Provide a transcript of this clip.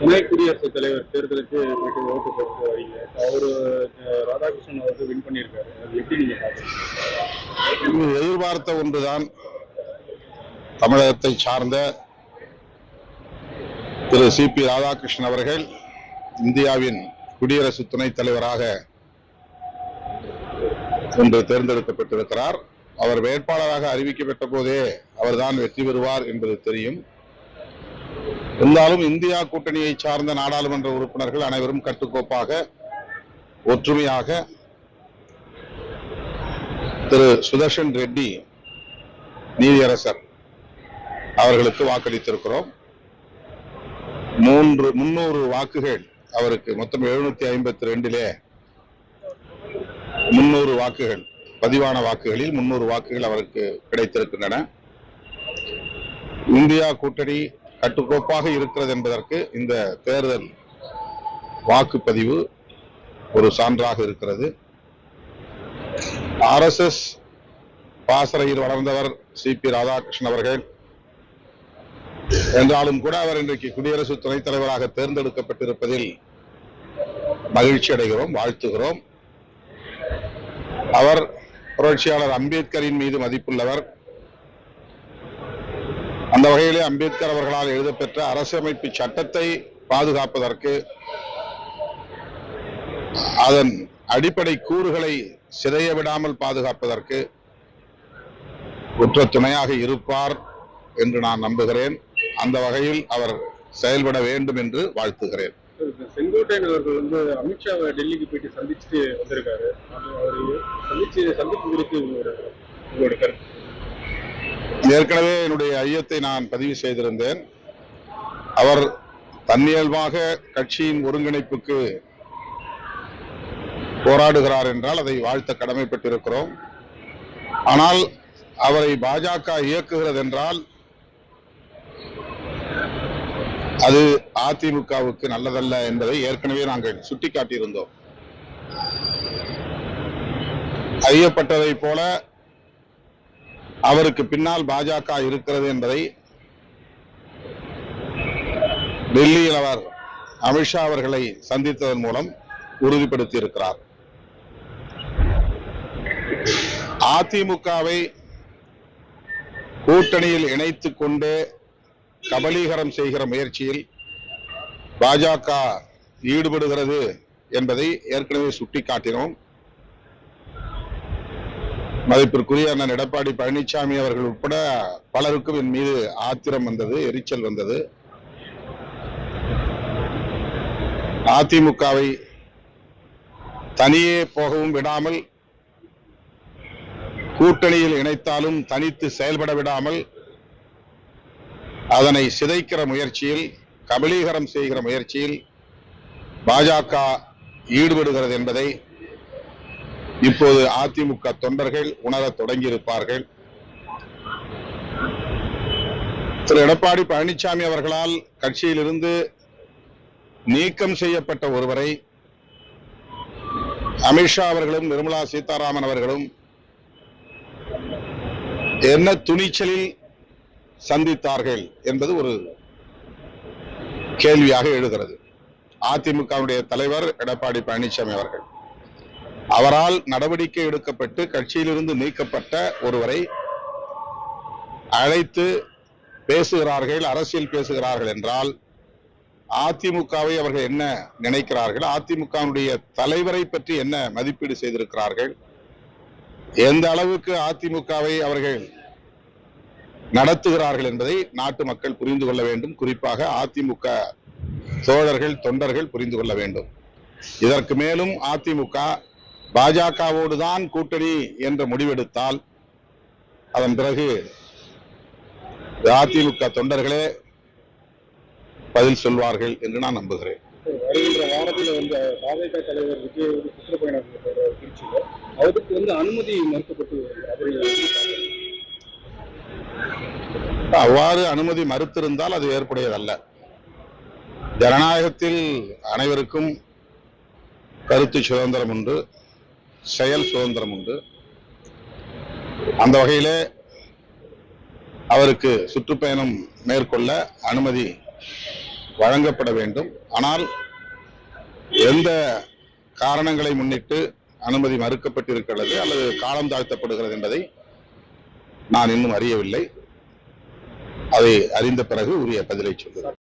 துணை குடியரசுத் தலைவர் தேர்தலுக்கு போயிட்டு ஓட்டு போட்டு வரீங்க. அவரு ராதாகிருஷ்ணன் அவர்கள் வின் பண்ணியிருக்காரு. அது எப்படி நீங்க எதிர்பார்த்த ஒன்றுதான். தமிழகத்தை சார்ந்த திரு சி பி ராதாகிருஷ்ணன் அவர்கள் இந்தியாவின் குடியரசு துணைத் தலைவராக இன்று தேர்ந்தெடுக்கப்பட்டிருக்கிறார். அவர் வேட்பாளராக அறிவிக்கப்பட்ட போதே அவர்தான் வெற்றி பெறுவார் என்பது தெரியும். இருந்தாலும் இந்தியா கூட்டணியை சார்ந்த நாடாளுமன்ற உறுப்பினர்கள் அனைவரும் கட்டுக்கோப்பாக ஒற்றுமையாக திரு சுதர்ஷன் ரெட்டி நீதியரசர் அவர்களுக்கு வாக்களித்திருக்கிறோம். மூன்று முன்னூறு வாக்குகள் அவருக்கு மொத்தம் எழுநூத்தி ஐம்பத்தி ரெண்டிலே முன்னூறு வாக்குகள் பதிவான வாக்குகளில் முன்னூறு வாக்குகள் அவருக்கு கிடைத்திருக்கின்றன. இந்தியா கூட்டணி கட்டுக்கோப்பாக இருக்கிறது என்பதற்கு இந்த தேர்தல் வாக்குப்பதிவு ஒரு சான்றாக இருக்கிறது. ஆர்எஸ்எஸ் பாசறையில் வளர்ந்தவர் சி பி ராதாகிருஷ்ணன் அவர்கள் என்றாலும் கூட அவர் இன்றைக்கு குடியரசு துணைத் தலைவராக தேர்ந்தெடுக்கப்பட்டிருப்பதில் மகிழ்ச்சி அடைகிறோம் வாழ்த்துகிறோம். அவர் புரட்சியாளர் அம்பேத்கரின் மீது மதிப்புள்ளவர். அந்த வகையிலே அம்பேத்கர் அவர்களால் எழுதப்பெற்ற அரசியலமைப்பு சட்டத்தை பாதுகாப்பதற்கு அதன் அடிப்படை கூறுகளை சிதைய விடாமல் பாதுகாப்பதற்கு உற்ற துணையாக இருப்பார் என்று நான் நம்புகிறேன். அந்த வகையில் அவர் செயல்பட வேண்டும் என்று வாழ்த்துகிறேன். செங்கோட்டையன் அவர்கள் வந்து அமித்ஷாவை டெல்லிக்கு போயிட்டு சந்திச்சுட்டு வந்திருக்காரு. அவர் அவரு சந்திச்சு சந்திப்பு குறித்து உங்களோட கருத்து? ஏற்கனவே என்னுடைய ஐயத்தை நான் பதிவு செய்திருந்தேன். அவர் தன்னியல்பாக கட்சியின் ஒருங்கிணைப்புக்கு போராடுகிறார் என்றால் அதை வாழ்த்த கடமைப்பட்டிருக்கிறோம். ஆனால் அவரை பாஜக இயக்குகிறது என்றால் அது அதிமுகவுக்கு நல்லதல்ல என்பதை ஏற்கனவே நாங்கள் சுட்டிக்காட்டியிருந்தோம். ஐயப்பட்டதை போல அவருக்கு பின்னால் பாஜக இருக்கிறது என்பதை டெல்லியில் அவர் அமித்ஷா அவர்களை சந்தித்ததன் மூலம் உறுதிப்படுத்தி இருக்கிறார் அதிமுகவை கூட்டணியில் இணைத்துக் கொண்டு கபலீகரம் செய்கிற முயற்சியில் பாஜக ஈடுபடுகிறது என்பதை ஏற்கனவே சுட்டிக்காட்டினோம். மதிப்பிற்குரிய அண்ணன் எடப்பாடி பழனிசாமி அவர்கள் உட்பட பலருக்கும் என் மீது ஆத்திரம் வந்தது எரிச்சல் வந்தது. அதிமுகவை தனியே போகவும் விடாமல் கூட்டணியில் இணைத்தாலும் தனித்து செயல்பட விடாமல் அதனை சிதைக்கிற முயற்சியில் கபலீகரம் செய்கிற முயற்சியில் பாஜக ஈடுபடுகிறது என்பதை இப்போது அதிமுக தொண்டர்கள் உணரத் தொடங்கியிருப்பார்கள். திரு எடப்பாடி பழனிசாமி அவர்களால் கட்சியிலிருந்து நீக்கம் செய்யப்பட்ட ஒருவரை அமித்ஷா அவர்களும் நிர்மலா சீதாராமன் அவர்களும் என்ன துணிச்சலில் சந்தித்தார்கள் என்பது ஒரு கேள்வியாக எழுகிறது. அதிமுகவுடைய தலைவர் எடப்பாடி பழனிசாமி அவர்கள். அவரால் நடவடிக்கை எடுக்கப்பட்டு கட்சியிலிருந்து நீக்கப்பட்ட ஒருவரை அழைத்து பேசுகிறார்கள் அரசியல் பேசுகிறார்கள் என்றால் அதிமுகவை அவர்கள் என்ன நினைக்கிறார்கள்? அதிமுகவுடைய தலைவரை பற்றி என்ன மதிப்பீடு செய்திருக்கிறார்கள்? எந்த அளவுக்கு அதிமுகவை அவர்கள் நடத்துகிறார்கள் என்பதை நாட்டு மக்கள் புரிந்து கொள்ள வேண்டும். குறிப்பாக அதிமுக தோழர்கள் தொண்டர்கள் புரிந்து கொள்ள வேண்டும். இதற்கு மேலும் அதிமுக பாஜகவோடு தான் கூட்டணி என்ற முடிவெடுத்தால் அதன் பிறகு அதிமுக தொண்டர்களே பதில் சொல்வார்கள் என்று நான் நம்புகிறேன். வருகின்ற வாரத்தில் வந்து பாஜக தலைவர் விஜய் வந்து சுற்றுப்பயணம் மேற்கொள்றாரு திருச்சியில். அதுக்கு வந்து அனுமதி மறுக்கப்பட்டு? அவ்வாறு அனுமதி மறுத்திருந்தால் அது ஏற்புடையதல்ல. ஜனநாயகத்தில் அனைவருக்கும் கருத்து சுதந்திரம் உண்டு. செயல் சுதந்திரம் உண்டு. அந்த வகையிலே அவருக்கு சுற்றுப்பயணம் மேற்கொள்ள அனுமதி வழங்கப்பட வேண்டும். ஆனால் எந்த காரணங்களை முன்னிட்டு அனுமதி மறுக்கப்பட்டிருக்கிறது அல்லது காலம் தாழ்த்தப்படுகிறது என்பதை நான் இன்னும் அறியவில்லை. அதை அறிந்த பிறகு உரிய பதிலை சொல்கிறேன்